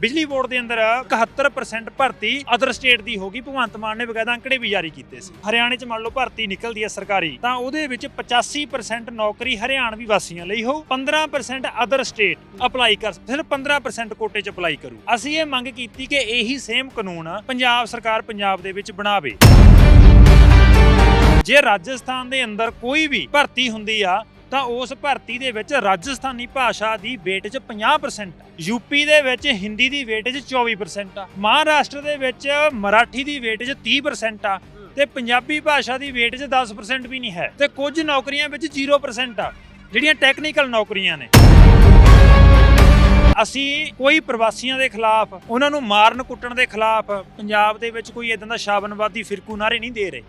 ਬਿਜਲੀ ਬੋਰਡ ਦੇ ਅੰਦਰ 71% ਭਰਤੀ ਅਦਰ ਸਟੇਟ ਦੀ ਹੋਗੀ ਭਗਵੰਤ ਮਾਨ ਨੇ ਬਕਾਇਦਾ ਅੰਕੜੇ ਵੀ ਜਾਰੀ ਕੀਤੇ ਸੀ। ਹਰਿਆਣੇ 'ਚ ਮੰਨ ਲਓ ਭਰਤੀ ਨਿਕਲਦੀ ਹੈ ਸਰਕਾਰੀ, ਤਾਂ ਉਹਦੇ ਵਿੱਚ 85% ਨੌਕਰੀ ਹਰਿਆਣਵੀ ਵਾਸੀਆਂ ਲਈ ਹੋ 15% ਅਦਰ ਸਟੇਟ ਅਪਲਾਈ ਕਰ ਸਿਰਫ 15% ਕੋਟੇ 'ਚ ਅਪਲਾਈ ਕਰੂ। ਅਸੀਂ ਇਹ ਮੰਗ ਕੀਤੀ ਕਿ ਇਹੀ ਸੇਮ ਕਾਨੂੰਨ ਪੰਜਾਬ ਸਰਕਾਰ ਪੰਜਾਬ ਦੇ ਵਿੱਚ ਬਣਾਵੇ। ਜੇ ਰਾਜਸਥਾਨ ਦੇ ਅੰਦਰ ਕੋਈ ਵੀ ਭਰਤੀ ਹੁੰਦੀ ਆ ਤਾਂ ਉਸ ਭਰਤੀ ਦੇ ਵਿੱਚ ਰਾਜਸਥਾਨੀ ਭਾਸ਼ਾ ਦੀ ਵੇਟੇਜ 50% ਆ ਯੂਪੀ ਦੇ ਵਿੱਚ ਹਿੰਦੀ ਦੀ ਵੇਟੇਜ 24% ਆ ਮਹਾਰਾਸ਼ਟਰ ਦੇ ਵਿੱਚ ਮਰਾਠੀ ਦੀ ਵੇਟੇਜ 30% ਆ ਤੇ ਪੰਜਾਬੀ ਭਾਸ਼ਾ ਦੀ ਵੇਟੇਜ 10% ਵੀ ਨਹੀਂ ਹੈ ਤੇ ਕੁਝ ਨੌਕਰੀਆਂ ਵਿੱਚ 0% ਆ, ਜਿਹੜੀਆਂ ਟੈਕਨੀਕਲ ਨੌਕਰੀਆਂ ਨੇ। ਅਸੀਂ ਕੋਈ ਪ੍ਰਵਾਸੀਆਂ ਦੇ ਖਿਲਾਫ, ਉਹਨਾਂ ਨੂੰ ਮਾਰਨ ਕੁੱਟਣ ਦੇ ਖਿਲਾਫ, ਪੰਜਾਬ ਦੇ ਵਿੱਚ ਕੋਈ ਇਦਾਂ ਦਾ ਸ਼ਾਬਨਵਾਦੀ ਫਿਰਕੂ ਨਾਰੇ ਨਹੀਂ ਦੇ ਰਹੇ।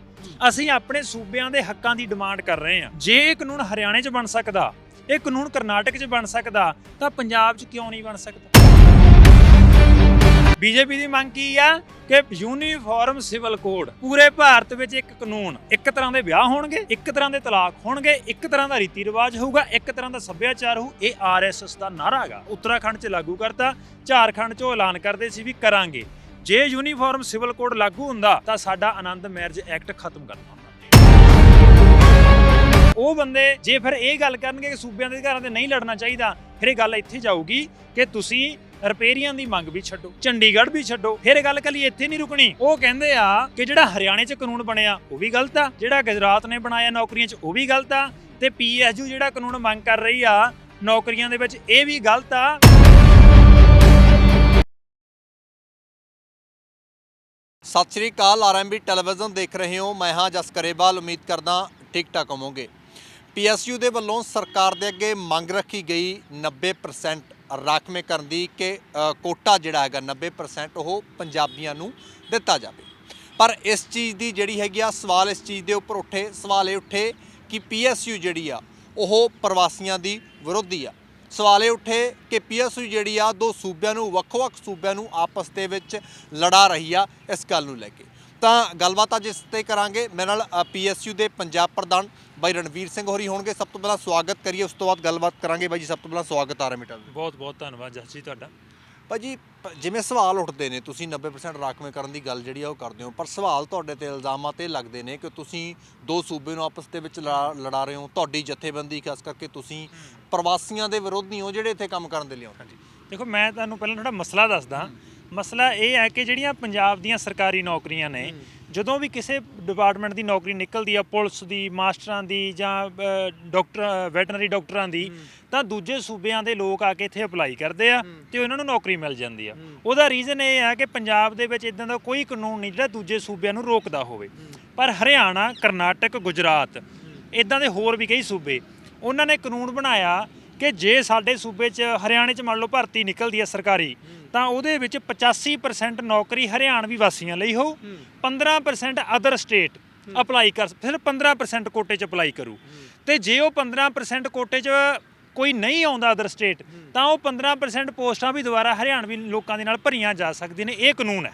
ਅਸੀਂ ਆਪਣੇ ਸੂਬਿਆਂ ਦੇ ਹੱਕਾਂ ਦੀ ਡਿਮਾਂਡ ਕਰ ਰਹੇ ਹਾਂ। ਜੇ ਇਹ ਕਾਨੂੰਨ ਹਰਿਆਣੇ 'ਚ ਬਣ ਸਕਦਾ, ਇਹ ਕਾਨੂੰਨ ਕਰਨਾਟਕ 'ਚ ਬਣ ਸਕਦਾ, ਤਾਂ ਪੰਜਾਬ 'ਚ ਕਿਉਂ ਨਹੀਂ ਬਣ ਸਕਦਾ? ਬੀਜੇਪੀ ਦੀ ਮੰਗ ਕੀ ਆ? ਕਿ ਯੂਨੀਫਾਰਮ ਸਿਵਲ ਕੋਡ ਪੂਰੇ ਭਾਰਤ ਵਿੱਚ ਇੱਕ ਕਾਨੂੰਨ, ਇੱਕ ਤਰ੍ਹਾਂ ਦੇ ਵਿਆਹ ਹੋਣਗੇ, ਇੱਕ ਤਰ੍ਹਾਂ ਦੇ ਤਲਾਕ ਹੋਣਗੇ, ਇੱਕ ਤਰ੍ਹਾਂ ਦਾ ਰੀਤੀ ਰਿਵਾਜ ਹੋਊਗਾ, ਇੱਕ ਤਰ੍ਹਾਂ ਦਾ ਸੱਭਿਆਚਾਰ ਹੋਊ, ਇਹ ਆਰਐਸਐਸ ਦਾ ਨਾਰਾ ਹੈਗਾ। ਉੱਤਰਾਖੰਡ 'ਚ ਲਾਗੂ ਕਰਤਾ, ਝਾਰਖੰਡ 'ਚ ਉਹ ਐਲਾਨ ਕਰਦੇ ਸੀ ਵੀ ਕਰਾਂਗੇ। ਜੇ ਯੂਨੀਫਾਰਮ ਸਿਵਲ ਕੋਡ ਲਾਗੂ ਹੁੰਦਾ ਤਾਂ ਸਾਡਾ ਆਨੰਦ ਮੈਰਿਜ ਐਕਟ ਖਤਮ ਕਰਨਾ ਉਹ ਬੰਦੇ ਜੇ ਫਿਰ ਇਹ ਗੱਲ ਕਰਨਗੇ ਕਿ ਸੂਬਿਆਂ ਦੇ ਅਧਿਕਾਰਾਂ ਤੇ ਨਹੀਂ ਲੜਨਾ ਚਾਹੀਦਾ, ਫਿਰ ਇਹ ਗੱਲ ਇੱਥੇ ਜਾਊਗੀ ਕਿ ਤੁਸੀਂ ਰਿਪੇਰੀਆਂ ਦੀ ਮੰਗ ਵੀ ਛੱਡੋ, ਚੰਡੀਗੜ੍ਹ ਵੀ ਛੱਡੋ, ਫਿਰ ਇਹ ਗੱਲ ਕੱਲੀ ਇੱਥੇ ਨਹੀਂ ਰੁਕਣੀ। ਉਹ ਕਹਿੰਦੇ ਆ ਕਿ ਜਿਹੜਾ ਹਰਿਆਣੇ 'ਚ ਕਾਨੂੰਨ ਬਣਿਆ, ਉਹ ਵੀ ਗਲਤ ਆ, ਜਿਹੜਾ ਗੁਜਰਾਤ ਨੇ ਬਣਾਇਆ ਨੌਕਰੀਆਂ 'ਚ, ਉਹ ਵੀ ਗਲਤ ਆ, ਤੇ ਪੀਐਸਯੂ ਜਿਹੜਾ ਕਾਨੂੰਨ ਮੰਗ ਕਰ ਰਹੀ ਆ, ਨੌਕਰੀਆਂ ਦੇ ਵਿੱਚ ਇਹ ਵੀ ਗਲਤ ਆ। ਸਤਿ ਸ਼੍ਰੀ ਅਕਾਲ ਆਰਐਮਬੀ ਟੈਲੀਵਿਜ਼ਨ ਦੇਖ ਰਹੇ ਹੋ। ਮੈਂ ਹਾਂ ਜਸਕਰੇਵਾਲ ਉਮੀਦ ਕਰਦਾ ਠੀਕ ਠਾਕ ਹੋਵੋਗੇ। ਪੀਐਸਯੂ ਦੇ ਵੱਲੋਂ ਸਰਕਾਰ ਦੇ ਅੱਗੇ ਮੰਗ ਰੱਖੀ ਗਈ 90% ਰਾਖਵੇਂਕਰਨ ਦੀ ਕਿ ਅ, ਕੋਟਾ ਜਿਹੜਾ ਹੈਗਾ 90% ਉਹ ਪੰਜਾਬੀਆਂ ਨੂੰ ਦਿੱਤਾ ਜਾਵੇ। ਪਰ ਇਸ ਚੀਜ਼ ਦੀ ਜਿਹੜੀ ਹੈਗੀ ਆ ਸਵਾਲ ਇਸ ਚੀਜ਼ ਦੇ ਉੱਪਰ ਉੱਠੇ। ਸਵਾਲ ਇਹ ਉੱਠੇ ਕਿ ਪੀਐਸਯੂ ਜਿਹੜੀ ਆ ਉਹ ਪ੍ਰਵਾਸੀਆਂ ਦੀ ਵਿਰੋਧੀ ਆ। ਸਵਾਲ ਇਹ ਉੱਠੇ ਕਿ ਪੀਐਸਯੂ ਜਿਹੜੀ ਆ ਦੋ ਸੂਬਿਆਂ ਨੂੰ, ਵੱਖ-ਵੱਖ ਸੂਬਿਆਂ ਨੂੰ ਆਪਸ ਦੇ ਵਿੱਚ ਲੜਾ ਰਹੀ ਆ ਇਸ ਗੱਲ ਨੂੰ ਲੈ ਕੇ। ਤਾਂ ਗੱਲਬਾਤ ਅੱਜ ਇਸ ਤੇ ਕਰਾਂਗੇ। ਮੇਰੇ ਨਾਲ ਪੀਐਸਯੂ ਦੇ ਪੰਜਾਬ ਪ੍ਰਧਾਨ ਬਾਈ ਰਣਵੀਰ ਸਿੰਘ ਹੋਰੀ ਹੋਣਗੇ। ਸਭ ਤੋਂ ਪਹਿਲਾਂ ਸਵਾਗਤ ਕਰੀਏ, ਉਸ ਤੋਂ ਬਾਅਦ ਗੱਲਬਾਤ ਕਰਾਂਗੇ ਬਾਈ ਜੀ। ਸਭ ਤੋਂ ਪਹਿਲਾਂ ਸਵਾਗਤ ਆ ਰਿਹਾ ਮੀਟਰ ਬਹੁਤ ਬਹੁਤ ਧੰਨਵਾਦ ਜਸ ਜੀ, ਤੁਹਾਡਾ। ਭਾਜੀ ਜਿਵੇਂ ਸਵਾਲ ਉੱਠਦੇ ਨੇ ਤੁਸੀਂ 90% ਰਾਖਵੇਂ ਕਰਨ ਦੀ ਗੱਲ ਜਿਹੜੀ ਆ ਉਹ ਕਰਦੇ ਹੋ ਪਰ ਸਵਾਲ ਤੁਹਾਡੇ ਤੇ ਇਲਜ਼ਾਮਾਂ ਤੇ ਲੱਗਦੇ ਨੇ ਕਿ ਤੁਸੀਂ ਦੋ ਸੂਬੇ ਨੂੰ ਆਪਸ ਦੇ ਵਿੱਚ ਲੜਾ ਲੜਾ ਰਹੇ ਹੋ ਤੁਹਾਡੀ ਜਥੇਬੰਦੀ ਖਾਸ ਕਰਕੇ ਤੁਸੀਂ ਪ੍ਰਵਾਸੀਆਂ ਦੇ ਵਿਰੋਧੀ ਹੋ ਜਿਹੜੇ ਇੱਥੇ ਕੰਮ ਕਰਨ ਦੇ ਲਈ ਆਉਂਦੇ ਹਾਂਜੀ। ਦੇਖੋ ਮੈਂ ਤੁਹਾਨੂੰ ਪਹਿਲਾਂ ਥੋੜਾ ਮਸਲਾ ਦੱਸਦਾ। ਮਸਲਾ ਇਹ ਹੈ ਕਿ ਜਿਹੜੀਆਂ ਪੰਜਾਬ ਦੀਆਂ ਸਰਕਾਰੀ ਨੌਕਰੀਆਂ ਨੇ ਜਦੋਂ ਵੀ ਕਿਸੇ ਡਿਪਾਰਟਮੈਂਟ ਦੀ ਨੌਕਰੀ ਨਿਕਲਦੀ ਆ ਪੁਲਿਸ ਦੀ ਮਾਸਟਰਾਂ ਦੀ ਜਾਂ ਡਾਕਟਰ ਵੈਟਰਨਰੀ ਡਾਕਟਰਾਂ ਦੀ ਤਾਂ ਦੂਜੇ ਸੂਬਿਆਂ ਦੇ ਲੋਕ ਆ ਕੇ ਇੱਥੇ ਅਪਲਾਈ ਕਰਦੇ ਆ ਤੇ ਉਹਨਾਂ ਨੂੰ ਨੌਕਰੀ ਮਿਲ ਜਾਂਦੀ ਆ। ਉਹਦਾ ਰੀਜ਼ਨ ਇਹ ਹੈ ਕਿ ਪੰਜਾਬ ਦੇ ਵਿੱਚ ਇਦਾਂ ਦਾ ਕੋਈ ਕਾਨੂੰਨ ਨਹੀਂ ਜਿਹੜਾ ਦੂਜੇ ਸੂਬਿਆਂ ਨੂੰ ਰੋਕਦਾ ਹੋਵੇ। ਪਰ ਹਰਿਆਣਾ ਕਰਨਾਟਕ ਗੁਜਰਾਤ ਇਦਾਂ ਦੇ ਹੋਰ ਵੀ ਕਈ ਸੂਬੇ ਉਹਨਾਂ ਨੇ ਕਾਨੂੰਨ ਬਣਾਇਆ ਕਿ ਜੇ ਸਾਡੇ ਸੂਬੇ 'ਚ ਹਰਿਆਣੇ 'ਚ ਮੰਨ ਲਓ ਭਰਤੀ ਨਿਕਲਦੀ ਹੈ ਸਰਕਾਰੀ ਤਾਂ ਉਹਦੇ ਵਿੱਚ 85% ਨੌਕਰੀ ਹਰਿਆਣਵੀ ਵਾਸੀਆਂ ਲਈ ਹੋ। 15% ਅਦਰ ਸਟੇਟ ਅਪਲਾਈ ਕਰ ਸਿਰਫ 15% ਕੋਟੇ 'ਚ ਅਪਲਾਈ ਕਰੂ। ਤੇ ਜੇ ਉਹ 15% ਕੋਟੇ 'ਚ ਕੋਈ ਨਹੀਂ ਆਉਂਦਾ ਅਦਰ ਸਟੇਟ ਤਾਂ ਉਹ 15% ਪੋਸਟਾਂ ਵੀ ਦੁਬਾਰਾ ਹਰਿਆਣਵੀ ਲੋਕਾਂ ਦੇ ਨਾਲ ਭਰੀਆਂ ਜਾ ਸਕਦੀਆਂ ਨੇ ਇਹ ਕਾਨੂੰਨ ਹੈ।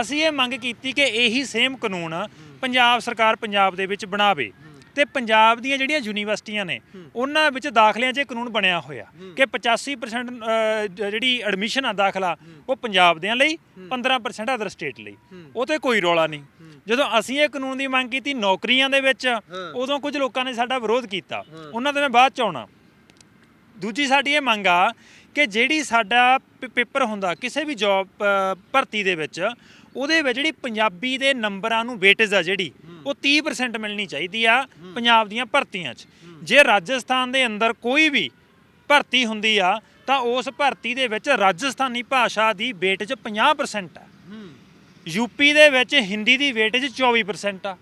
ਅਸੀਂ ਇਹ ਮੰਗ ਕੀਤੀ ਕਿ ਇਹੀ ਸੇਮ ਕਾਨੂੰਨ ਪੰਜਾਬ ਸਰਕਾਰ ਪੰਜਾਬ ਦੇ ਵਿੱਚ ਬਣਾਵੇ। ਤੇ ਪੰਜਾਬ ਦੀਆਂ ਜਿਹੜੀਆਂ ਯੂਨੀਵਰਸਿਟੀਆਂ ਨੇ ਉਹਨਾਂ ਵਿੱਚ ਦਾਖਲਿਆਂ 'ਚ ਇਹ ਕਾਨੂੰਨ ਬਣਿਆ ਹੋਇਆ। ਕਿ 85% ਅ, ਜ- ਜਿਹੜੀ ਐਡਮਿਸ਼ਨ ਆ ਦਾਖਲਾ ਉਹ ਪੰਜਾਬ ਦਿਆਂ ਲਈ 15% ਅਦਰ ਸਟੇਟ ਲਈ। ਉਹ ਤੇ ਕੋਈ ਰੌਲਾ ਨਹੀਂ। ਜਦੋਂ ਅਸੀਂ ਇਹ ਕਾਨੂੰਨ ਦੀ ਮੰਗ ਕੀਤੀ ਨੌਕਰੀਆਂ ਦੇ ਵਿੱਚ ਉਦੋਂ ਕੁਝ ਲੋਕਾਂ ਨੇ ਸਾਡਾ ਵਿਰੋਧ ਕੀਤਾ। ਉਹਨਾਂ ਤੇ ਮੈਂ ਬਾਅਦ ਚ ਆਉਣਾ। ਦੂਜੀ ਸਾਡੀ ਇਹ ਮੰਗ ਆ ਕਿ ਜਿਹੜੀ ਸਾਡਾ ਪੇਪਰ ਹੁੰਦਾ ਕਿਸੇ ਵੀ ਜੌਬ ਭਰਤੀ ਦੇ ਵਿੱਚ ਉਹਦੇ ਵਿੱਚ ਜਿਹੜੀ ਪੰਜਾਬੀ ਦੇ ਨੰਬਰਾਂ ਨੂੰ ਵੇਟੇਜ ਆ ਜਿਹੜੀ ਉਹ 30% ਮਿਲਣੀ ਚਾਹੀਦੀ ਆ ਪੰਜਾਬ ਦੀਆਂ ਭਰਤੀਆਂ 'ਚ। ਜੇ ਰਾਜਸਥਾਨ ਦੇ ਅੰਦਰ ਕੋਈ ਵੀ ਭਰਤੀ ਹੁੰਦੀ ਆ ਤਾਂ ਉਸ ਭਰਤੀ ਦੇ ਵਿੱਚ ਰਾਜਸਥਾਨੀ ਭਾਸ਼ਾ ਦੀ ਵੇਟੇਜ 50% ਆ। ਯੂਪੀ ਦੇ ਵਿੱਚ ਹਿੰਦੀ ਦੀ ਵੇਟੇਜ 24% ਆ।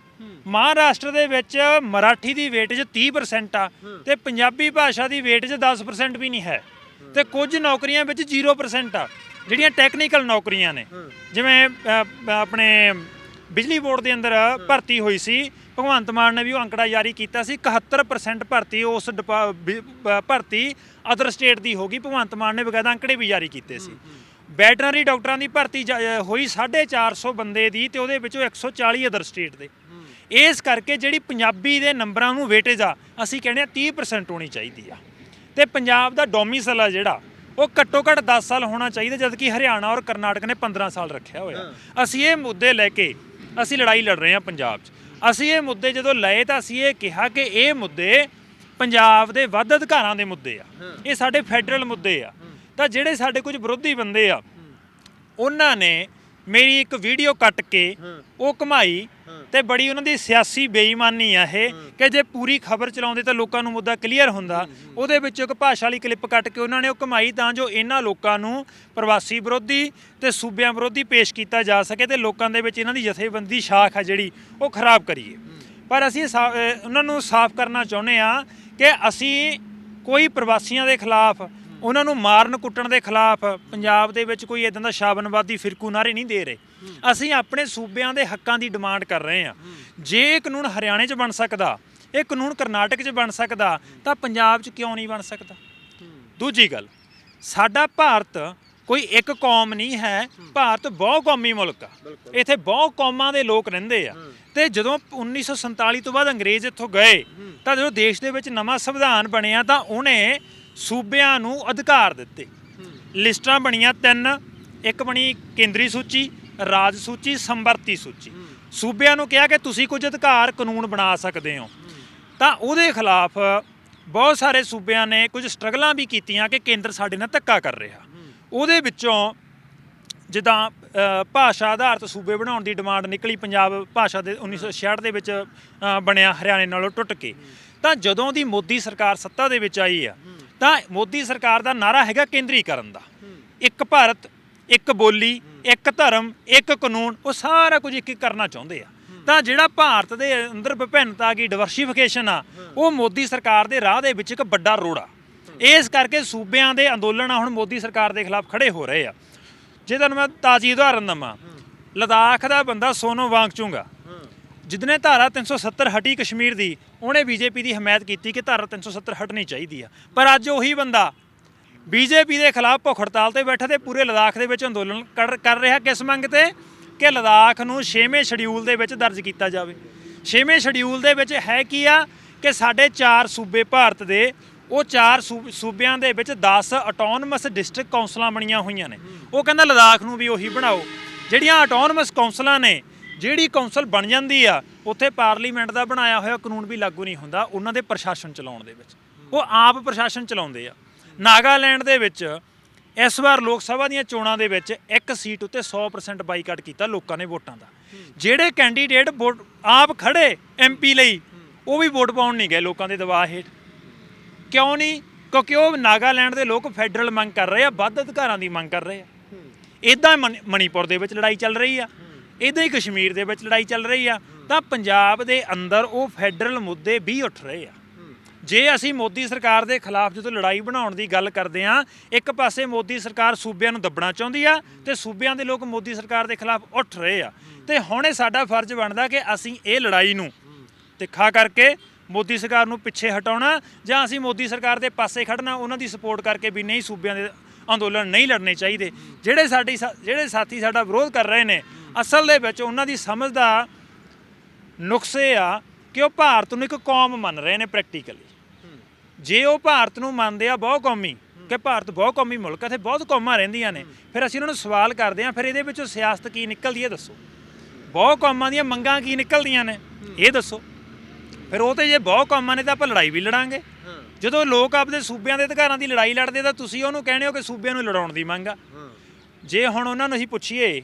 ਮਹਾਰਾਸ਼ਟਰ ਦੇ ਵਿੱਚ ਮਰਾਠੀ ਦੀ ਵੇਟੇਜ 30% ਆ ਤੇ ਪੰਜਾਬੀ ਭਾਸ਼ਾ ਦੀ ਵੇਟੇਜ 10% ਵੀ ਨਹੀਂ ਹੈ। ਤੇ ਕੁਝ ਨੌਕਰੀਆਂ ਵਿੱਚ 0% ਆ। ਜਿਹੜੀਆਂ ਟੈਕਨੀਕਲ ਨੌਕਰੀਆਂ ਨੇ। ਜਿਵੇਂ ਆਪਣੇ ਬਿਜਲੀ ਬੋਰਡ ਦੇ ਅੰਦਰ ਭਰਤੀ ਹੋਈ ਸੀ ਭਗਵੰਤ ਮਾਨ ਨੇ ਵੀ ਉਹ ਅੰਕੜਾ ਜਾਰੀ ਕੀਤਾ ਸੀ 71% ਭਰਤੀ ਉਸ ਭਰਤੀ ਅਦਰ ਸਟੇਟ ਦੀ ਹੋਗੀ ਭਗਵੰਤ ਮਾਨ ਨੇ ਬਕਾਇਦਾ ਅੰਕੜੇ ਵੀ ਜਾਰੀ ਕੀਤੇ ਸੀ। ਵੈਟਰਨਰੀ ਡਾਕਟਰਾਂ ਦੀ ਭਰਤੀ ਹੋਈ 450 ਬੰਦੇ ਦੀ ਤੇ ਉਹਦੇ ਵਿੱਚੋਂ 140 ਅਦਰ ਸਟੇਟ ਦੇ। ਇਸ ਕਰਕੇ ਜਿਹੜੀ ਪੰਜਾਬੀ ਦੇ ਨੰਬਰਾਂ ਨੂੰ ਵੇਟੇਜ ਆ ਅਸੀਂ ਕਹਿੰਦੇ ਆ 30% ਹੋਣੀ ਚਾਹੀਦੀ ਆ। ਤੇ ਪੰਜਾਬ ਦਾ ਡੋਮਿਸਲ ਆ ਜਿਹੜਾ ਉਹ ਘੱਟੋ ਘੱਟ 10 ਸਾਲ ਹੋਣਾ ਚਾਹੀਦਾ ਜਦ ਕਿ ਹਰਿਆਣਾ ਔਰ ਕਰਨਾਟਕ ਨੇ 15 ਸਾਲ ਰੱਖਿਆ ਹੋਇਆ। ਅਸੀਂ ਇਹ ਮੁੱਦੇ ਲੈ ਕੇ ਅਸੀਂ ਲੜਾਈ ਲੜ ਰਹੇ ਹਾਂ ਪੰਜਾਬ 'ਚ। ਅਸੀਂ ਇਹ ਮੁੱਦੇ ਜਦੋਂ ਲਏ ਤਾਂ ਅਸੀਂ ਇਹ ਕਿਹਾ ਕਿ ਇਹ ਮੁੱਦੇ ਪੰਜਾਬ ਦੇ ਵੱਧ ਅਧਿਕਾਰਾਂ ਦੇ ਮੁੱਦੇ ਆ। ਇਹ ਸਾਡੇ ਫੈਡਰਲ ਮੁੱਦੇ ਆ। ਤਾਂ ਜਿਹੜੇ ਸਾਡੇ ਕੁਝ ਵਿਰੋਧੀ ਬੰਦੇ ਆ ਉਹਨਾਂ ਨੇ ਮੇਰੀ ਇੱਕ ਵੀਡੀਓ ਕੱਟ ਕੇ ਉਹ ਕਮਾਈ ਤੇ ਬੜੀ ਉਹਨਾਂ ਦੀ ਸਿਆਸੀ ਬੇਈਮਾਨੀ ਆ ਇਹ ਕਿ ਜੇ ਪੂਰੀ ਖਬਰ ਚਲਾਉਂਦੇ ਤਾਂ ਲੋਕਾਂ ਨੂੰ ਮੁੱਦਾ ਕਲੀਅਰ ਹੁੰਦਾ। ਉਹਦੇ ਵਿੱਚੋਂ ਇੱਕ ਭਾਸ਼ਾ ਵਾਲੀ ਕਲਿੱਪ ਕੱਟ ਕੇ ਉਹਨਾਂ ਨੇ ਉਹ ਕਮਾਈ ਤਾਂ ਜੋ ਇਹਨਾਂ ਲੋਕਾਂ ਨੂੰ ਪ੍ਰਵਾਸੀ ਵਿਰੋਧੀ ਤੇ ਸੂਬਿਆਂ ਵਿਰੋਧੀ ਪੇਸ਼ ਕੀਤਾ ਜਾ ਸਕੇ ਤੇ ਲੋਕਾਂ ਦੇ ਵਿੱਚ ਇਹਨਾਂ ਦੀ ਜਥੇਬੰਦੀ ਸ਼ਾਖ ਆ ਜਿਹੜੀ ਉਹ ਖਰਾਬ ਕਰੀਏ। ਪਰ ਅਸੀਂ ਉਹਨਾਂ ਨੂੰ ਸਾਫ਼ ਕਰਨਾ ਚਾਹੁੰਦੇ ਆ ਕਿ ਅਸੀਂ ਕੋਈ ਪ੍ਰਵਾਸੀਆਂ ਦੇ ਖਿਲਾਫ ਉਹਨਾਂ ਨੂੰ ਮਾਰਨ ਕੁੱਟਣ ਦੇ ਖਿਲਾਫ ਪੰਜਾਬ ਦੇ ਵਿੱਚ ਕੋਈ ਇਦਾਂ ਦਾ ਸ਼ਾਬਨਵਾਦੀ ਫਿਰਕੂ ਨਾਰੇ ਨਹੀਂ ਦੇ ਰਹੇ। ਅਸੀਂ ਆਪਣੇ ਸੂਬਿਆਂ ਦੇ ਹੱਕਾਂ ਦੀ ਡਿਮਾਂਡ ਕਰ ਰਹੇ ਹਾਂ। ਜੇ ਕਾਨੂੰਨ ਹਰਿਆਣੇ 'ਚ ਬਣ ਸਕਦਾ ਇਹ ਕਾਨੂੰਨ ਕਰਨਾਟਕ 'ਚ ਬਣ ਸਕਦਾ ਤਾਂ ਪੰਜਾਬ 'ਚ ਕਿਉਂ ਨਹੀਂ ਬਣ ਸਕਦਾ? ਦੂਜੀ ਗੱਲ ਸਾਡਾ ਭਾਰਤ ਕੋਈ ਇੱਕ ਕੌਮ ਨਹੀਂ ਹੈ ਭਾਰਤ ਬਹੁ ਕੌਮੀ ਮੁਲਕ ਆ। ਇੱਥੇ ਬਹੁ ਕੌਮਾਂ ਦੇ ਲੋਕ ਰਹਿੰਦੇ ਆ। ਤੇ ਜਦੋਂ 1947 ਤੋਂ ਬਾਅਦ ਅੰਗਰੇਜ਼ ਇੱਥੋਂ ਗਏ ਤਾਂ ਜਦੋਂ ਦੇਸ਼ ਦੇ ਵਿੱਚ ਨਵਾਂ ਸੰਵਿਧਾਨ ਬਣਿਆ ਤਾਂ ਉਹਨੇ ਸੂਬਿਆਂ ਨੂੰ ਅਧਿਕਾਰ ਦਿੱਤੇ। ਲਿਸਟਾਂ ਬਣੀਆਂ ਤਿੰਨ, ਇੱਕ ਬਣੀ ਕੇਂਦਰੀ ਸੂਚੀ, ਰਾਜ ਸੂਚੀ ਸੰਵਰਤੀ ਸੂਚੀ। ਸੂਬਿਆਂ ਨੂੰ ਕਿਹਾ ਕਿ ਤੁਸੀਂ ਕੁਝ ਅਧਿਕਾਰ ਕਾਨੂੰਨ ਬਣਾ ਸਕਦੇ ਹੋ। ਤਾਂ ਉਹਦੇ ਖਿਲਾਫ ਬਹੁਤ ਸਾਰੇ ਸੂਬਿਆਂ ਨੇ ਕੁਝ ਸਟਰਗਲਾਂ ਵੀ ਕੀਤੀਆਂ ਕਿ ਕੇਂਦਰ ਸਾਡੇ ਨਾਲ ਧੱਕਾ ਕਰ ਰਿਹਾ। ਉਹਦੇ ਵਿੱਚੋਂ ਜਿੱਦਾਂ ਭਾਸ਼ਾ ਆਧਾਰਿਤ ਸੂਬੇ ਬਣਾਉਣ ਦੀ ਡਿਮਾਂਡ ਨਿਕਲੀ, ਪੰਜਾਬ ਭਾਸ਼ਾ ਦੇ 1966 ਦੇ ਵਿੱਚ ਬਣਿਆ, ਹਰਿਆਣੇ ਨਾਲੋਂ ਟੁੱਟ ਕੇ। ਤਾਂ ਜਦੋਂ ਦੀ ਮੋਦੀ ਸਰਕਾਰ ਸੱਤਾ ਦੇ ਵਿੱਚ ਆਈ ਆ ਤਾਂ ਮੋਦੀ ਸਰਕਾਰ ਦਾ ਨਾਰਾ ਹੈਗਾ ਕੇਂਦਰੀਕਰਨ ਦਾ। ਇੱਕ ਭਾਰਤ, ਇੱਕ ਬੋਲੀ, ਇੱਕ ਧਰਮ, ਇੱਕ ਕਾਨੂੰਨ, ਉਹ ਸਾਰਾ ਕੁਝ ਇੱਕ ਇੱਕ ਕਰਨਾ ਚਾਹੁੰਦੇ ਆ। ਤਾਂ ਜਿਹੜਾ ਭਾਰਤ ਦੇ ਅੰਦਰ ਵਿਭਿੰਨਤਾ ਆ ਗਈ ਡਿਵਰਸੀਫਿਕੇਸ਼ਨ ਆ, ਉਹ ਮੋਦੀ ਸਰਕਾਰ ਦੇ ਰਾਹ ਦੇ ਵਿੱਚ ਇੱਕ ਵੱਡਾ ਰੋੜਾ। ਇਸ ਕਰਕੇ ਸੂਬਿਆਂ ਦੇ ਅੰਦੋਲਨ ਆ, ਹੁਣ ਮੋਦੀ ਸਰਕਾਰ ਦੇ ਖਿਲਾਫ ਖੜੇ ਹੋ ਰਹੇ ਆ। ਜੇ ਤੁਹਾਨੂੰ ਮੈਂ ਤਾਜ਼ੀ ਉਦਾਹਰਨ ਦਵਾਂ, ਲਦਾਖ ਦਾ ਬੰਦਾ ਸੋਨੋ ਵਾਂਗਚੁੰਗਾ ਜਿਦਨੇ ਧਾਰਾ 370 ਹਟੀ ਕਸ਼ਮੀਰ ਦੀ, ਉਹਨੇ ਬੀਜੇਪੀ ਦੀ ਹਮਾਇਤ ਕੀਤੀ ਕਿ ਧਾਰਾ 370 ਹਟਣੀ ਚਾਹੀਦੀ ਆ। ਪਰ ਅੱਜ ਉਹੀ ਬੰਦਾ ਬੀਜੇਪੀ ਦੇ ਖਿਲਾਫ ਭੁੱਖ ਹੜਤਾਲ ਤੇ ਬੈਠਾ ਤੇ ਪੂਰੇ ਲਦਾਖ ਦੇ ਵਿੱਚ ਅੰਦੋਲਨ ਕਰ ਕਰ ਰਿਹਾ ਕਿਸ ਮੰਗ ਤੇ? ਕਿ ਲਦਾਖ ਨੂੰ 6ਵੇਂ ਸ਼ਡਿਊਲ ਦੇ ਵਿੱਚ ਦਰਜ ਕੀਤਾ ਜਾਵੇ। 6ਵੇਂ ਸ਼ਡਿਊਲ ਦੇ ਵਿੱਚ ਹੈ ਕੀ ਆ? ਕਿ ਸਾਡੇ ਚਾਰ ਸੂਬੇ ਭਾਰਤ ਦੇ, ਉਹ ਚਾਰ ਸੂ- ਸੂਬਿਆਂ ਦੇ ਵਿੱਚ 10 ਆਟੋਨਮਸ ਡਿਸਟ੍ਰਿਕਟ ਕੌਂਸਲਾਂ ਬਣੀਆਂ ਹੋਈਆਂ ਨੇ। ਉਹ ਕਹਿੰਦਾ ਲਦਾਖ ਨੂੰ ਵੀ ਉਹੀ ਬਣਾਓ। ਜਿਹੜੀਆਂ ਆਟੋਨਮਸ ਕੌਂਸਲਾਂ ਨੇ ਜਿਹੜੀ ਕੌਂਸਲ ਬਣ ਜਾਂਦੀ ਆ, ਉੱਥੇ ਪਾਰਲੀਮੈਂਟ ਦਾ ਬਣਾਇਆ ਹੋਇਆ ਕਾਨੂੰਨ ਵੀ ਲਾਗੂ ਨਹੀਂ ਹੁੰਦਾ, ਉਹਨਾਂ ਦੇ ਪ੍ਰਸ਼ਾਸਨ ਚਲਾਉਣ ਦੇ ਵਿੱਚ। ਉਹ ਆਪ ਪ੍ਰਸ਼ਾਸਨ ਚਲਾਉਂਦੇ ਆ। ਨਾਗਾਲੈਂਡ ਦੇ ਵਿੱਚ ਇਸ ਵਾਰ ਲੋਕ ਸਭਾ ਦੀਆਂ ਚੋਣਾਂ ਦੇ ਵਿੱਚ ਇੱਕ ਸੀਟ ਉੱਤੇ 100% ਬਾਈਕਾਟ ਕੀਤਾ ਲੋਕਾਂ ਨੇ ਵੋਟਾਂ ਦਾ। ਜਿਹੜੇ ਕੈਂਡੀਡੇਟ ਵੋਟ ਆਪ ਖੜੇ ਐਮਪੀ ਲਈ, ਉਹ ਵੀ ਵੋਟ ਪਾਉਣ ਨਹੀਂ ਗਏ ਲੋਕਾਂ ਦੇ ਦਬਾਅ ਹੇਠ। ਕਿਉਂ ਨਹੀਂ? ਕਿਉਂਕਿ ਉਹ ਨਾਗਾਲੈਂਡ ਦੇ ਲੋਕ ਫੈਡਰਲ ਮੰਗ ਕਰ ਰਹੇ ਆ, ਵੱਧ ਅਧਿਕਾਰਾਂ ਦੀ ਮੰਗ ਕਰ ਰਹੇ ਆ। ਇਦਾਂ ਮਣੀਪੁਰ ਦੇ ਵਿੱਚ ਲੜਾਈ ਚੱਲ ਰਹੀ ਆ। ਇਦਾਂ ਹੀ ਕਸ਼ਮੀਰ ਦੇ ਵਿੱਚ ਲੜਾਈ ਚੱਲ ਰਹੀ ਆ, ਤਾਂ ਪੰਜਾਬ ਦੇ ਅੰਦਰ ਉਹ ਫੈਡਰਲ ਮੁੱਦੇ ਵੀ ਉੱਠ ਰਹੇ ਆ। ਜੇ ਅਸੀਂ ਮੋਦੀ ਸਰਕਾਰ ਦੇ ਖਿਲਾਫ ਜਦੋਂ ਲੜਾਈ ਬਣਾਉਣ ਦੀ ਗੱਲ ਕਰਦੇ ਆ ਇੱਕ ਪਾਸੇ ਮੋਦੀ ਸਰਕਾਰ ਸੂਬਿਆਂ ਨੂੰ ਦੱਬਣਾ ਚਾਹੁੰਦੀ ਆ ਤੇ ਸੂਬਿਆਂ ਦੇ ਲੋਕ ਮੋਦੀ ਸਰਕਾਰ ਦੇ ਖਿਲਾਫ ਉੱਠ ਰਹੇ ਆ। ਤੇ ਹੁਣ ਇਹ ਸਾਡਾ ਫਰਜ਼ ਬਣਦਾ ਕਿ ਅਸੀਂ ਇਹ ਲੜਾਈ ਨੂੰ ਤਿੱਖਾ ਕਰਕੇ ਮੋਦੀ ਸਰਕਾਰ ਨੂੰ ਪਿੱਛੇ ਹਟਾਉਣਾ ਜਾਂ ਅਸੀਂ ਮੋਦੀ ਸਰਕਾਰ ਦੇ ਪਾਸੇ ਖੜਨਾ ਉਹਨਾਂ ਦੀ ਸਪੋਰਟ ਕਰਕੇ ਵੀ ਨਹੀਂ ਸੂਬਿਆਂ ਦੇ ਅੰਦੋਲਨ ਨਹੀਂ ਲੜਨੇ ਚਾਹੀਦੇ। ਜਿਹੜੇ ਸਾਡੀ ਸਾ- ਜਿਹੜੇ ਸਾਥੀ ਸਾਡਾ ਵਿਰੋਧ ਕਰ ਰਹੇ ਨੇ ਅਸਲ ਦੇ ਵਿੱਚ ਉਹਨਾਂ ਦੀ ਸਮਝ ਦਾ ਨੁਕਸ ਇਹ ਆ ਕਿ ਉਹ ਭਾਰਤ ਨੂੰ ਇੱਕ ਕੌਮ ਮੰਨ ਰਹੇ ਨੇ ਪ੍ਰੈਕਟੀਕਲੀ ਜੇ ਉਹ ਭਾਰਤ ਨੂੰ ਮੰਨਦੇ ਆ ਬਹੁ ਕੌਮੀ, ਕਿ ਭਾਰਤ ਬਹੁ ਕੌਮੀ ਮੁਲਕ ਹੈ ਤੇ ਬਹੁਤ ਕੌਮਾਂ ਰਹਿੰਦੀਆਂ ਨੇ, ਫਿਰ ਅਸੀਂ ਉਹਨਾਂ ਨੂੰ ਸਵਾਲ ਕਰਦੇ ਆ ਫਿਰ ਇਹਦੇ ਵਿੱਚੋਂ ਸਿਆਸਤ ਕੀ ਨਿਕਲਦੀ ਹੈ ਦੱਸੋ। ਬਹੁ ਕੌਮਾਂ ਦੀਆਂ ਮੰਗਾਂ ਕੀ ਨਿਕਲਦੀਆਂ ਨੇ, ਇਹ ਦੱਸੋ। ਫਿਰ ਉਹ ਤੇ ਜੇ ਬਹੁ ਕੌਮਾਂ ਨੇ ਤਾਂ ਆਪਾਂ ਲੜਾਈ ਵੀ ਲੜਾਂਗੇ। ਜਦੋਂ ਲੋਕ ਆਪਦੇ ਸੂਬਿਆਂ ਦੇ ਅਧਿਕਾਰਾਂ ਦੀ ਲੜਾਈ ਲੜਦੇ ਤਾਂ ਤੁਸੀਂ ਉਹਨੂੰ ਕਹਿੰਦੇ ਹੋ ਕਿ ਸੂਬਿਆਂ ਨੂੰ ਲੜਾਉਣ ਦੀ ਮੰਗ ਆ। ਜੇ ਹੁਣ ਉਹਨਾਂ ਨੂੰ ਅਸੀਂ ਪੁੱਛੀਏ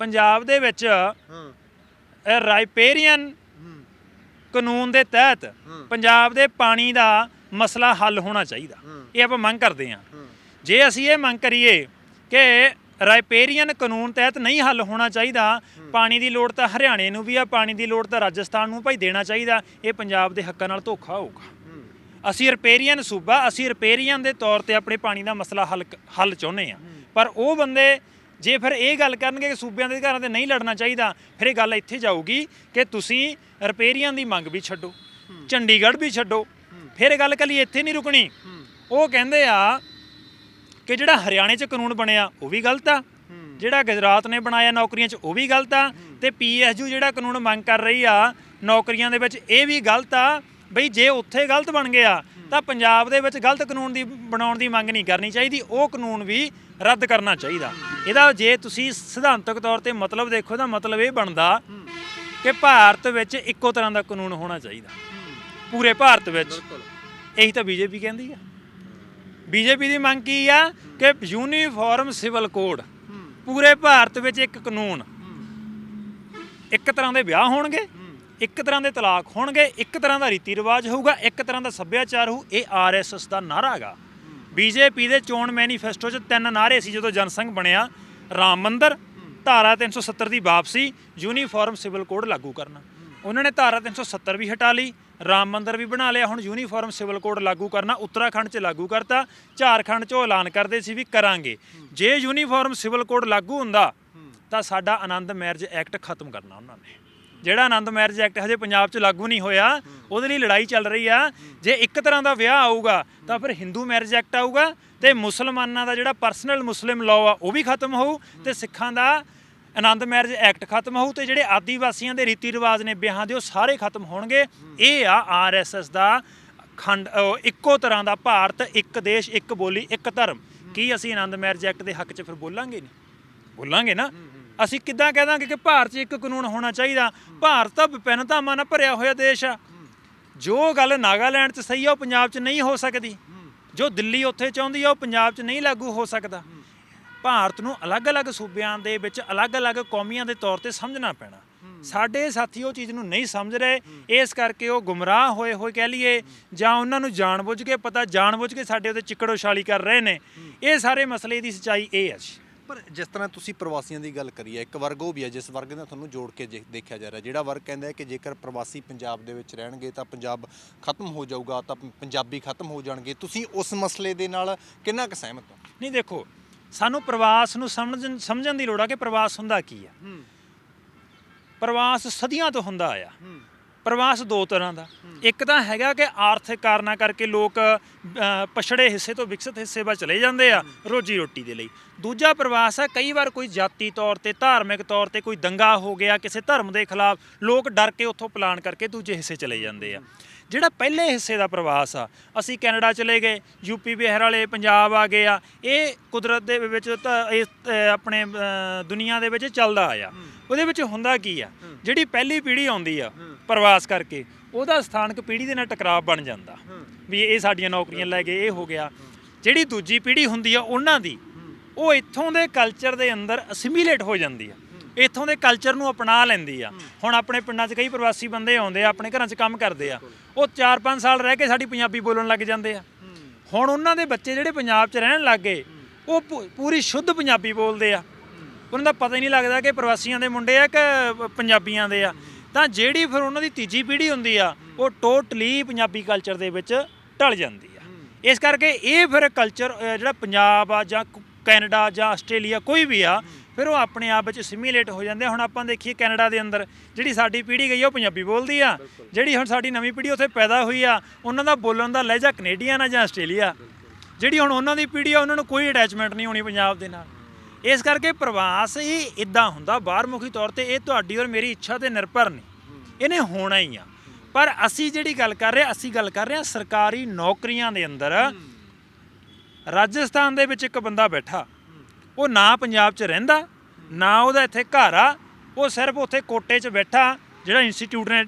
ਪੰਜਾਬ ਦੇ ਵਿੱਚ ਇਹ ਰਾਈਪੇਰੀਅਨ ਕਾਨੂੰਨ ਦੇ ਤਹਿਤ ਪੰਜਾਬ ਦੇ ਪਾਣੀ ਦਾ ਮਸਲਾ ਹੱਲ ਹੋਣਾ ਚਾਹੀਦਾ। ਇਹ ਆਪਾਂ ਮੰਗ ਕਰਦੇ ਹਾਂ। ਜੇ ਅਸੀਂ ਇਹ ਮੰਗ ਕਰੀਏ ਕਿ ਰਾਈਪੇਰੀਅਨ ਕਾਨੂੰਨ ਤਹਿਤ ਨਹੀਂ ਹੱਲ ਹੋਣਾ ਚਾਹੀਦਾ, ਪਾਣੀ ਦੀ ਲੋੜ ਤਾਂ ਹਰਿਆਣੇ ਨੂੰ ਵੀ ਆ, ਪਾਣੀ ਦੀ ਲੋੜ ਤਾਂ ਰਾਜਸਥਾਨ ਨੂੰ ਭਾਈ ਦੇਣਾ ਚਾਹੀਦਾ, ਇਹ ਪੰਜਾਬ ਦੇ ਹੱਕਾਂ ਨਾਲ ਧੋਖਾ ਹੋਊਗਾ। ਅਸੀਂ ਰਿਪੇਰੀਅਨ ਸੂਬਾ, ਅਸੀਂ ਰਿਪੇਰੀਅਨ ਦੇ ਤੌਰ ਤੇ ਆਪਣੇ ਪਾਣੀ ਦਾ ਮਸਲਾ ਹੱਲ ਹੱਲ ਚਾਹੁੰਦੇ ਆ ਪਰ ਉਹ ਬੰਦੇ ਜੇ ਫਿਰ ਇਹ ਗੱਲ ਕਰਨਗੇ ਕਿ ਸੂਬਿਆਂ ਦੇ ਅਧਿਕਾਰਾਂ ਤੇ ਨਹੀਂ ਲੜਨਾ ਚਾਹੀਦਾ, ਫਿਰ ਇਹ ਗੱਲ ਇੱਥੇ ਜਾਊਗੀ ਕਿ ਤੁਸੀਂ ਰਿਪੇਰੀਅਨ ਦੀ ਮੰਗ ਵੀ ਛੱਡੋ, ਚੰਡੀਗੜ੍ਹ ਵੀ ਛੱਡੋ। ਫਿਰ ਇਹ ਗੱਲ ਕੱਲੀ ਇੱਥੇ ਨਹੀਂ ਰੁਕਣੀ। ਉਹ ਕਹਿੰਦੇ ਆ ਕਿ ਜਿਹੜਾ ਹਰਿਆਣੇ 'ਚ ਕਾਨੂੰਨ ਬਣਿਆ, ਉਹ ਵੀ ਗਲਤ ਆ। ਜਿਹੜਾ ਗੁਜਰਾਤ ਨੇ ਬਣਾਇਆ ਨੌਕਰੀਆਂ 'ਚ, ਉਹ ਵੀ ਗਲਤ ਆ। ਤੇ ਪੀਐਸਯੂ ਜਿਹੜਾ ਕਾਨੂੰਨ ਮੰਗ ਕਰ ਰਹੀ ਆ, ਨੌਕਰੀਆਂ ਦੇ ਵਿੱਚ ਇਹ ਵੀ ਗਲਤ ਆ ਬਈ ਜੇ ਉੱਥੇ ਗਲਤ ਬਣ ਗਿਆ, ਤਾਂ ਪੰਜਾਬ ਦੇ ਵਿੱਚ ਗਲਤ ਕਾਨੂੰਨ ਦੀ ਬਣਾਉਣ ਦੀ ਮੰਗ ਨਹੀਂ ਕਰਨੀ ਚਾਹੀਦੀ। ਉਹ ਕਾਨੂੰਨ ਵੀ ਰੱਦ ਕਰਨਾ ਚਾਹੀਦਾ। ਇਹਦਾ ਜੇ ਤੁਸੀਂ ਸਿਧਾਂਤਕ ਤੌਰ ਤੇ ਮਤਲਬ ਦੇਖੋ ਤਾਂ ਮਤਲਬ ਇਹ ਬਣਦਾ ਕਿ ਭਾਰਤ ਵਿੱਚ ਇੱਕੋ ਤਰ੍ਹਾਂ ਦਾ ਕਾਨੂੰਨ ਹੋਣਾ ਚਾਹੀਦਾ। ਪੂਰੇ ਭਾਰਤ ਵਿੱਚ। ਇਹੀ ਤਾਂ ਬੀਜੇਪੀ ਕਹਿੰਦੀ ਆ। ਬੀਜੇਪੀ ਦੀ ਮੰਗ ਕੀ ਆ ਕਿ ਯੂਨੀਫਾਰਮ ਸਿਵਲ ਕੋਡ ਪੂਰੇ ਭਾਰਤ ਵਿੱਚ ਇੱਕ ਕਾਨੂੰਨ। ਇੱਕ ਤਰ੍ਹਾਂ ਦੇ ਵਿਆਹ ਹੋਣਗੇ ਇੱਕ ਤਰ੍ਹਾਂ ਦੇ ਤਲਾਕ ਹੋਣਗੇ ਇੱਕ ਤਰ੍ਹਾਂ ਦਾ ਰੀਤੀ ਰਿਵਾਜ ਹੋਊਗਾ ਇੱਕ ਤਰ੍ਹਾਂ ਦਾ ਸੱਭਿਆਚਾਰ ਹੋਊ ਇਹ ਆਰਐਸਐਸ ਦਾ ਨਾਰਾ ਹੈਗਾ। ਬੀਜੇਪੀ ਦੇ ਚੋਣ ਮੈਨੀਫੈਸਟੋ 'ਚ ਤਿੰਨ ਨਾਰੇ ਸੀ ਜਦੋਂ ਜਨਸੰਘ ਬਣਿਆ। ਰਾਮ ਮੰਦਰ, ਧਾਰਾ 370 ਦੀ ਵਾਪਸੀ, ਯੂਨੀਫਾਰਮ ਸਿਵਲ ਕੋਡ ਲਾਗੂ ਕਰਨਾ। ਉਹਨਾਂ ਨੇ ਧਾਰਾ 370 ਵੀ ਹਟਾ ਲਈ, ਰਾਮ ਮੰਦਰ ਵੀ ਬਣਾ ਲਿਆ, ਹੁਣ ਯੂਨੀਫਾਰਮ ਸਿਵਲ ਕੋਡ ਲਾਗੂ ਕਰਨਾ ਉੱਤਰਾਖੰਡ 'ਚ ਲਾਗੂ ਕਰਤਾ। ਝਾਰਖੰਡ 'ਚ ਉਹ ਐਲਾਨ ਕਰਦੇ ਸੀ ਵੀ ਕਰਾਂਗੇ। ਜੇ ਯੂਨੀਫਾਰਮ ਸਿਵਲ ਕੋਡ ਲਾਗੂ ਹੁੰਦਾ, ਤਾਂ ਸਾਡਾ ਆਨੰਦ ਮੈਰਿਜ ਐਕਟ ਖਤਮ ਕਰਨਾ ਉਹਨਾਂ ਨੇ। ਜਿਹੜਾ ਆਨੰਦ ਮੈਰਿਜ ਐਕਟ ਹਜੇ ਪੰਜਾਬ 'ਚ ਲਾਗੂ ਨਹੀਂ ਹੋਇਆ, ਉਹਦੇ ਲਈ ਲੜਾਈ ਚੱਲ ਰਹੀ ਆ। ਜੇ ਇੱਕ ਤਰ੍ਹਾਂ ਦਾ ਵਿਆਹ ਆਊਗਾ, ਤਾਂ ਫਿਰ ਹਿੰਦੂ ਮੈਰਿਜ ਐਕਟ ਆਊਗਾ ਤੇ ਮੁਸਲਮਾਨਾਂ ਦਾ ਜਿਹੜਾ ਪਰਸਨਲ ਮੁਸਲਿਮ ਲਾਅ ਆ, ਉਹ ਵੀ ਖਤਮ ਹੋਊ ਤੇ ਸਿੱਖਾਂ ਦਾ ਆਨੰਦ ਮੈਰਿਜ ਐਕਟ ਖਤਮ ਹੋਊ ਤੇ ਜਿਹੜੇ ਆਦੀਵਾਸੀਆਂ ਦੇ ਰੀਤੀ ਰਿਵਾਜ ਨੇ ਵਿਆਹਾਂ ਦੇ, ਉਹ ਸਾਰੇ ਖਤਮ ਹੋਣਗੇ। ਇਹ ਆ ਆਰਐਸਐਸ ਦਾ ਖੰਡ ਇੱਕੋ ਤਰ੍ਹਾਂ ਦਾ ਭਾਰਤ, ਇੱਕ ਦੇਸ਼, ਇੱਕ ਬੋਲੀ, ਇੱਕ ਧਰਮ। ਕੀ ਅਸੀਂ ਆਨੰਦ ਮੈਰਿਜ ਐਕਟ ਦੇ ਹੱਕ 'ਚ ਫਿਰ ਬੋਲਾਂਗੇ ਨਹੀਂ ਬੋਲਾਂਗੇ ਨਾ? ਅਸੀਂ ਕਿੱਦਾਂ ਕਹਿ ਦਾਂਗੇ ਕਿ ਭਾਰਤ 'ਚ ਇੱਕ ਕਾਨੂੰਨ ਹੋਣਾ ਚਾਹੀਦਾ। ਭਾਰਤ ਤਾਂ ਵਿਭਿੰਨਤਾਵਾਂ ਨਾਲ ਭਰਿਆ ਹੋਇਆ ਦੇਸ਼ ਆ। ਜੋ ਗੱਲ ਨਾਗਾਲੈਂਡ 'ਚ ਸਹੀ ਆ, ਉਹ ਪੰਜਾਬ 'ਚ ਨਹੀਂ ਹੋ ਸਕਦੀ। ਜੋ ਦਿੱਲੀ ਉੱਥੇ ਚਾਹੁੰਦੀ ਆ, ਉਹ ਪੰਜਾਬ 'ਚ ਨਹੀਂ ਲਾਗੂ ਹੋ ਸਕਦਾ। ਭਾਰਤ ਨੂੰ ਅਲੱਗ-ਅਲੱਗ ਸੂਬਿਆਂ ਦੇ ਵਿੱਚ ਅਲੱਗ-ਅਲੱਗ ਕੌਮੀਆਂ ਦੇ ਤੌਰ ਤੇ ਸਮਝਣਾ ਪੈਣਾ। ਸਾਡੇ ਸਾਥੀ ਉਹ ਚੀਜ਼ ਨੂੰ ਨਹੀਂ ਸਮਝ ਰਹੇ। ਇਸ ਕਰਕੇ ਉਹ ਗੁੰਮਰਾਹ ਹੋਏ ਹੋਏ ਕਹਿ ਲਈਏ, ਜਾਂ ਉਹਨਾਂ ਨੂੰ ਜਾਣਬੁੱਝ ਕੇ ਪਤਾ, ਜਾਣਬੁੱਝ ਕੇ ਸਾਡੇ ਉਹਦੇ ਚਿੱਕੜੋਸ਼ਾਲੀ ਕਰ ਰਹੇ ਨੇ। ਇਹ ਸਾਰੇ ਮਸਲੇ ਦੀ ਸੱਚਾਈ ਇਹ ਹੈ ਜੀ। ਪਰ ਜਿਸ ਤਰ੍ਹਾਂ ਤੁਸੀਂ ਪ੍ਰਵਾਸੀਆਂ ਦੀ ਗੱਲ ਕਰੀ ਹੈ ਇੱਕ ਵਰਗ ਉਹ ਵੀ ਹੈ ਜਿਸ ਵਰਗ ਨਾਲ ਤੁਹਾਨੂੰ ਜੋੜ ਕੇ ਜੇ- ਦੇਖਿਆ ਜਾ ਰਿਹਾ। ਜਿਹੜਾ ਵਰਗ ਕਹਿੰਦਾ ਹੈ ਕਿ ਜੇਕਰ ਪ੍ਰਵਾਸੀ ਪੰਜਾਬ ਦੇ ਵਿੱਚ ਰਹਿਣਗੇ ਤਾਂ ਪੰਜਾਬ ਖਤਮ ਹੋ ਜਾਊਗਾ ਤਾਂ ਪੰਜਾਬੀ ਖਤਮ ਹੋ ਜਾਣਗੇ। ਤੁਸੀਂ ਉਸ ਮਸਲੇ ਦੇ ਨਾਲ ਕਿੰਨਾ ਕੁ ਸਹਿਮਤ ਹੋ? ਨਹੀਂ ਦੇਖੋ ਸਾਨੂੰ ਪ੍ਰਵਾਸ ਨੂੰ ਸਮਝਣ ਸਮਝਣ ਦੀ ਲੋੜ ਆ ਕਿ ਪ੍ਰਵਾਸ ਹੁੰਦਾ ਕੀ ਆ ਪ੍ਰਵਾਸ ਸਦੀਆਂ ਤੋਂ ਹੁੰਦਾ ਆਇਆ। ਪ੍ਰਵਾਸ ਦੋ ਤਰ੍ਹਾਂ ਦਾ। ਇੱਕ ਤਾਂ ਹੈਗਾ ਕਿ ਆਰਥਿਕ ਕਾਰਨਾਂ ਕਰਕੇ ਲੋਕ ਪਛੜੇ ਹਿੱਸੇ ਤੋਂ ਵਿਕਸਿਤ ਹਿੱਸੇ ਵੱਲ ਚਲੇ ਜਾਂਦੇ ਆ ਰੋਜੀ ਰੋਟੀ ਦੇ ਲਈ। ਦੂਜਾ ਪ੍ਰਵਾਸ ਹੈ ਕਈ ਵਾਰ ਕੋਈ ਜਾਤੀ ਤੌਰ ਤੇ ਧਾਰਮਿਕ ਤੌਰ ਤੇ ਕੋਈ ਦੰਗਾ ਹੋ ਗਿਆ ਕਿਸੇ ਧਰਮ ਦੇ ਖਿਲਾਫ ਲੋਕ ਡਰ ਕੇ ਉੱਥੋਂ ਪਲਾਨ ਕਰਕੇ ਦੂਜੇ ਹਿੱਸੇ ਚਲੇ ਜਾਂਦੇ ਆ। ਜਿਹੜਾ ਪਹਿਲੇ ਹਿੱਸੇ ਦਾ ਪ੍ਰਵਾਸ ਆ ਅਸੀਂ ਕੈਨੇਡਾ ਚਲੇ ਗਏ ਯੂਪੀ ਬਿਹਾਰ ਵਾਲੇ ਪੰਜਾਬ ਆ ਗਏ ਆ ਇਹ ਕੁਦਰਤ ਦੇ ਵਿੱਚ ਅ, ਆਪਣੇ ਦੁਨੀਆ ਦੇ ਵਿੱਚ ਚੱਲਦਾ ਆਇਆ। ਉਹਦੇ ਵਿੱਚ ਹੁੰਦਾ ਕੀ ਆ? ਜਿਹੜੀ ਪਹਿਲੀ ਪੀੜ੍ਹੀ ਆਉਂਦੀ ਆ ਪ੍ਰਵਾਸ ਕਰਕੇ ਉਹਦਾ ਸਥਾਨਕ ਪੀੜ੍ਹੀ ਦੇ ਨਾਲ ਟਕਰਾਅ ਬਣ ਜਾਂਦਾ। ਵੀ ਇਹ ਸਾਡੀਆਂ ਨੌਕਰੀਆਂ ਲੈ ਗਏ ਇਹ ਹੋ ਗਿਆ। ਜਿਹੜੀ ਦੂਜੀ ਪੀੜ੍ਹੀ ਹੁੰਦੀ ਆ ਉਹਨਾਂ ਦੀ ਉਹ ਇੱਥੋਂ ਦੇ ਕਲਚਰ ਦੇ ਅੰਦਰ ਅਸਿਮੀਲੇਟ ਹੋ ਜਾਂਦੀ ਆ। ਇੱਥੋਂ ਦੇ ਕਲਚਰ ਨੂੰ ਅਪਣਾ ਲੈਂਦੀ ਆ। ਹੁਣ ਆਪਣੇ ਪਿੰਡਾਂ 'ਚ ਕਈ ਪ੍ਰਵਾਸੀ ਬੰਦੇ ਆਉਂਦੇ ਆ ਆਪਣੇ ਘਰਾਂ 'ਚ ਕੰਮ ਕਰਦੇ ਆ। ਉਹ 4-5 ਸਾਲ ਰਹਿ ਕੇ ਸਾਡੀ ਪੰਜਾਬੀ ਬੋਲਣ ਲੱਗ ਜਾਂਦੇ ਆ। ਹੁਣ ਉਹਨਾਂ ਦੇ ਬੱਚੇ ਜਿਹੜੇ ਪੰਜਾਬ 'ਚ ਰਹਿਣ ਲੱਗ ਗਏ ਉਹ ਪੂਰੀ ਸ਼ੁੱਧ ਪੰਜਾਬੀ ਬੋਲਦੇ ਆ। ਉਹਨਾਂ ਦਾ ਪਤਾ ਹੀ ਨਹੀਂ ਲੱਗਦਾ ਕਿ ਪ੍ਰਵਾਸੀਆਂ ਦੇ ਮੁੰਡੇ ਆ ਕਿ ਪੰਜਾਬੀਆਂ ਦੇ ਆ। ਤਾਂ ਜਿਹੜੀ ਫਿਰ ਉਹਨਾਂ ਦੀ ਤੀਜੀ ਪੀੜ੍ਹੀ ਹੁੰਦੀ ਆ ਉਹ ਟੋਟਲੀ ਪੰਜਾਬੀ ਕਲਚਰ ਦੇ ਵਿੱਚ ਢਲ ਜਾਂਦੀ ਆ। ਇਸ ਕਰਕੇ ਇਹ ਫਿਰ ਕਲਚਰ ਜਿਹੜਾ ਪੰਜਾਬ ਆ ਜਾਂ ਕੈਨੇਡਾ ਜਾਂ ਆਸਟ੍ਰੇਲੀਆ ਕੋਈ ਵੀ ਆ ਫਿਰ ਉਹ ਆਪਣੇ ਆਪ ਵਿੱਚ ਸਿਮੀਲੇਟ ਹੋ ਜਾਂਦੇ। ਹੁਣ ਆਪਾਂ ਦੇਖੀਏ ਕੈਨੇਡਾ ਦੇ ਅੰਦਰ ਜਿਹੜੀ ਸਾਡੀ ਪੀੜ੍ਹੀ ਗਈ ਉਹ ਪੰਜਾਬੀ ਬੋਲਦੀ ਆ। ਜਿਹੜੀ ਹੁਣ ਸਾਡੀ ਨਵੀਂ ਪੀੜ੍ਹੀ ਉੱਥੇ ਪੈਦਾ ਹੋਈ ਆ ਉਹਨਾਂ ਦਾ ਬੋਲਣ ਦਾ ਲਹਿਜਾ ਕੈਨੇਡੀਅਨ ਆ ਜਾਂ ਆਸਟ੍ਰੇਲੀਆ। ਜਿਹੜੀ ਹੁਣ ਉਹਨਾਂ ਦੀ ਪੀੜ੍ਹੀ ਆ ਉਹਨਾਂ ਨੂੰ ਕੋਈ ਅਟੈਚਮੈਂਟ ਨਹੀਂ ਹੋਣੀ ਪੰਜਾਬ ਦੇ ਨਾਲ। ਇਸ ਕਰਕੇ ਪ੍ਰਵਾਸ ਇਹ ਇਦਾਂ ਹੁੰਦਾ। ਬਾਹਰਮੁਖੀ ਤੌਰ ਤੇ ਇਹ ਤੁਹਾਡੀ ਔਰ ਮੇਰੀ ਇੱਛਾ ਤੇ ਨਿਰਭਰ ਨਹੀਂ ਇਹਨੇ ਹੋਣਾ ਹੀ ਆ। ਪਰ ਅਸੀਂ ਜਿਹੜੀ ਗੱਲ ਕਰ ਰਹੇ, ਅਸੀਂ ਗੱਲ ਕਰ ਰਹੇ ਹਾਂ ਸਰਕਾਰੀ ਨੌਕਰੀਆਂ ਦੇ ਅੰਦਰ। ਰਾਜਸਥਾਨ ਦੇ ਵਿੱਚ ਇੱਕ ਬੰਦਾ ਬੈਠਾ। ਉਹ ਨਾ ਪੰਜਾਬ 'ਚ ਰਹਿੰਦਾ, ਨਾ ਉਹਦਾ ਇੱਥੇ ਘਰ ਆ। ਉਹ ਸਿਰਫ ਉੱਥੇ ਕੋਟੇ 'ਚ ਬੈਠਾ, ਜਿਹੜਾ ਇੰਸਟੀਚਿਊਟ ਨੇ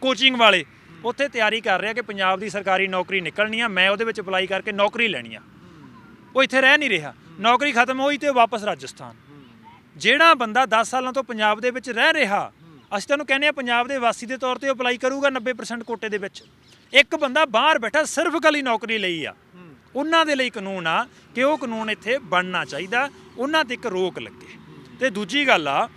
ਕੋਚਿੰਗ ਵਾਲੇ। ਉੱਥੇ ਤਿਆਰੀ ਕਰ ਰਿਹਾ ਕਿ ਪੰਜਾਬ ਦੀ ਸਰਕਾਰੀ ਨੌਕਰੀ ਨਿਕਲਣੀ ਆ, ਮੈਂ ਉਹਦੇ ਵਿੱਚ ਅਪਲਾਈ ਕਰਕੇ ਨੌਕਰੀ ਲੈਣੀ ਆ। ਉਹ ਇੱਥੇ ਰਹਿ ਨਹੀਂ ਰਿਹਾ। ਨੌਕਰੀ ਖਤਮ ਹੋਈ ਤੇ ਵਾਪਸ ਰਾਜਸਥਾਨ। ਜਿਹੜਾ ਬੰਦਾ 10 ਸਾਲਾਂ ਤੋਂ ਪੰਜਾਬ ਦੇ ਵਿੱਚ ਰਹਿ ਰਿਹਾ ਅਸੀਂ ਤੁਹਾਨੂੰ ਕਹਿੰਦੇ ਆ ਪੰਜਾਬ ਦੇ ਵਾਸੀ ਦੇ ਤੌਰ ਤੇ ਅਪਲਾਈ ਕਰੂਗਾ 90% ਕੋਟੇ ਦੇ ਵਿੱਚ। ਇੱਕ ਬੰਦਾ ਬਾਹਰ ਬੈਠਾ ਸਿਰਫ ਗਲੀ ਨੌਕਰੀ ਲਈ ਆ। ਉਹਨਾਂ ਦੇ ਲਈ ਕਾਨੂੰਨ ਆ ਕਿ ਉਹ ਕਾਨੂੰਨ ਇੱਥੇ ਬਣਨਾ ਚਾਹੀਦਾ, ਉਹਨਾਂ ਤੇ ਇੱਕ ਰੋਕ ਲੱਗੇ। ਤੇ ਦੂਜੀ ਗੱਲ ਆ,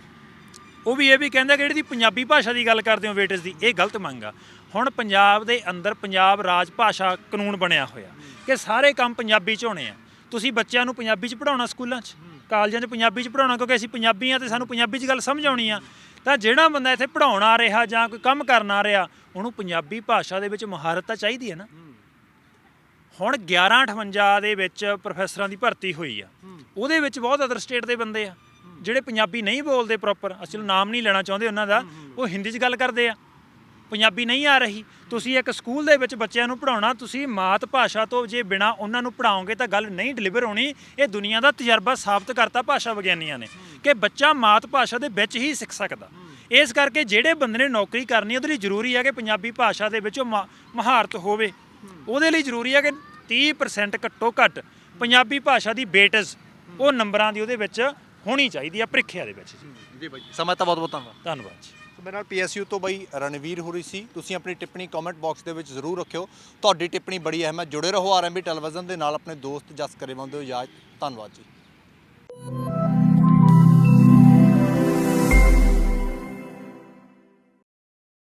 ਉਹ ਵੀ ਇਹ ਵੀ ਕਹਿੰਦਾ ਕਿ ਜਿਹੜੀ ਪੰਜਾਬੀ ਭਾਸ਼ਾ ਦੀ ਗੱਲ ਕਰਦੇ ਹੋ ਵੇਟਸ ਦੀ, ਇਹ ਗਲਤ ਮੰਗ ਆ। ਹੁਣ ਪੰਜਾਬ ਦੇ ਅੰਦਰ ਪੰਜਾਬ ਰਾਜ ਭਾਸ਼ਾ ਕਾਨੂੰਨ ਬਣਿਆ ਹੋਇਆ ਕਿ ਸਾਰੇ ਕੰਮ ਪੰਜਾਬੀ ਚ ਹੋਣੇ ਆ। ਤੁਸੀਂ ਬੱਚਿਆਂ ਨੂੰ ਪੰਜਾਬੀ ਚ ਪੜਾਉਣਾ ਸਕੂਲਾਂ 'ਚ, ਕਾਲਜਾਂ 'ਚ ਪੰਜਾਬੀ ਚ ਪੜਾਉਣਾ ਕਿਉਂਕਿ ਅਸੀਂ ਪੰਜਾਬੀ ਆ ਤੇ ਸਾਨੂੰ ਪੰਜਾਬੀ 'ਚ ਗੱਲ ਸਮਝ ਆਉਣੀ ਆ। ਤਾਂ ਜਿਹੜਾ ਬੰਦਾ ਇੱਥੇ ਪੜਾਉਣ ਆ ਰਿਹਾ ਜਾਂ ਕੋਈ ਕੰਮ ਕਰਨ ਆ ਰਿਹਾ, ਉਹਨੂੰ ਪੰਜਾਬੀ ਭਾਸ਼ਾ ਦੇ ਵਿੱਚ ਮਹਾਰਤ ਤਾਂ ਚਾਹੀਦੀ ਹੈ ਨਾ। ਹੁਣ 1158 ਦੇ ਵਿੱਚ ਪ੍ਰੋਫੈਸਰਾਂ ਦੀ ਭਰਤੀ ਹੋਈ ਆ। ਉਹਦੇ ਵਿੱਚ ਬਹੁਤ ਅਦਰ ਸਟੇਟ ਦੇ ਬੰਦੇ ਆ। ਜਿਹੜੇ ਪੰਜਾਬੀ ਨਹੀਂ ਬੋਲਦੇ ਪ੍ਰੋਪਰ ਅਸਲ ਨਾਮ ਨਹੀਂ ਲੈਣਾ ਚਾਹੁੰਦੇ ਉਹਨਾਂ ਦਾ, ਉਹ ਹਿੰਦੀ 'ਚ ਗੱਲ ਕਰਦੇ ਆ। ਪੰਜਾਬੀ ਨਹੀਂ ਆ ਰਹੀ। ਤੁਸੀਂ ਇੱਕ ਸਕੂਲ ਦੇ ਵਿੱਚ ਬੱਚਿਆਂ ਨੂੰ ਪੜਾਉਣਾ ਤੁਸੀਂ ਮਾਤ ਭਾਸ਼ਾ ਤੋਂ ਜੇ ਬਿਨਾ ਉਹਨਾਂ ਨੂੰ ਪੜਾਓਗੇ ਤਾਂ ਗੱਲ ਨਹੀਂ ਡਿਲੀਵਰ ਹੋਣੀ। ਇਹ ਦੁਨੀਆ ਦਾ ਤਜਰਬਾ ਸਾਬਤ ਕਰਤਾ ਭਾਸ਼ਾ ਵਿਗਿਆਨੀਆਂ ਨੇ ਕਿ ਬੱਚਾ ਮਾਤ ਭਾਸ਼ਾ ਦੇ ਵਿੱਚ ਹੀ ਸਿੱਖ ਸਕਦਾ। ਇਸ ਕਰਕੇ ਜਿਹੜੇ ਬੰਦੇ ਨੇ ਨੌਕਰੀ ਕਰਨੀ ਉਹਦੇ ਲਈ ਜ਼ਰੂਰੀ ਹੈ ਕਿ ਪੰਜਾਬੀ ਭਾਸ਼ਾ ਦੇ ਵਿੱਚ ਉਹ ਮਹਾਰਤ ਹੋਵੇ। ਉਹਦੇ ਲਈ ਜ਼ਰੂਰੀ ਹੈ ਕਿ 30% ਘੱਟੋ ਘੱਟ ਪੰਜਾਬੀ ਭਾਸ਼ਾ ਦੀ ਬੇਟਸ ਉਹ ਨੰਬਰਾਂ ਦੀ ਉਹਦੇ ਵਿੱਚ ਹੋਣੀ ਚਾਹੀਦੀ ਆ ਪ੍ਰੀਖਿਆ ਦੇ ਵਿੱਚ ਜੀ। ਜੀ ਬਾਈ ਸਮਾਂ ਤਾਂ ਬਹੁਤ ਬਹੁਤ ਧੰਨਵਾਦ। ਧੰਨਵਾਦ ਜੀ। ਸੋ ਮੇਰੇ ਨਾਲ ਪੀਐਸਯੂ ਤੋਂ ਬਈ ਰਣਵੀਰ ਹੋ ਰਹੀ ਸੀ। ਤੁਸੀਂ ਆਪਣੀ ਟਿੱਪਣੀ ਕਮੈਂਟ ਬਾਕਸ ਦੇ ਵਿੱਚ ਜ਼ਰੂਰ ਰੱਖਿਓ। ਤੁਹਾਡੀ ਟਿੱਪਣੀ ਬੜੀ ਅਹਿਮ ਹੈ। ਜੁੜੇ ਰਹੋ ਆਰਐਮਬੀ ਟੈਲੀਵਿਜ਼ਨ ਦੇ ਨਾਲ। ਆਪਣੇ ਦੋਸਤ ਜਸ ਕਰੇਵਾਂ ਦੇ ਯਾਦ ਧੰਨਵਾਦ ਜੀ।